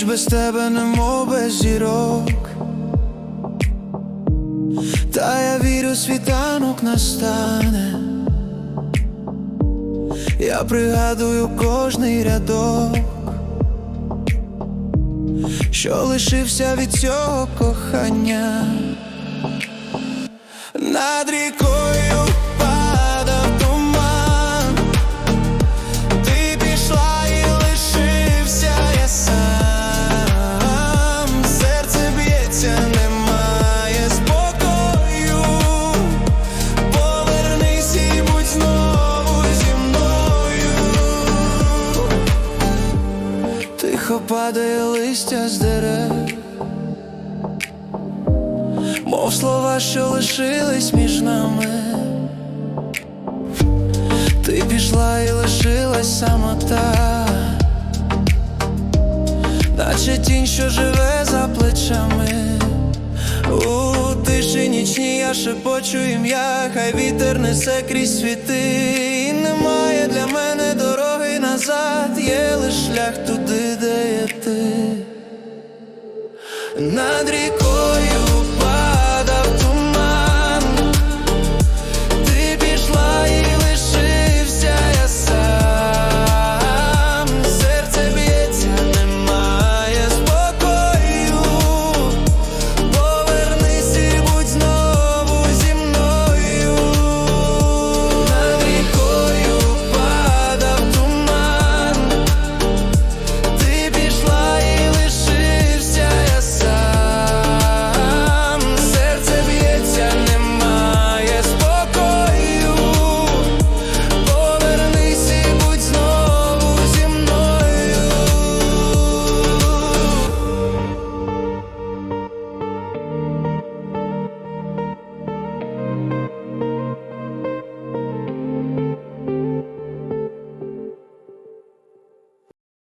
без тебе немов без зірок. Та я вірю, світанок настане. Я пригадую кожний рядок, що лишився від цього кохання. Над рікою Тихо падає листя з дерев. Мов слова, що лишились між нами. Ти пішла і лишилась самота, наче тінь, що живе за плечами. У тиші нічній я шепочу ім'я, хай вітер несе крізь світи. І немає для мене дороги назад, є лиш шлях туди, Над рікою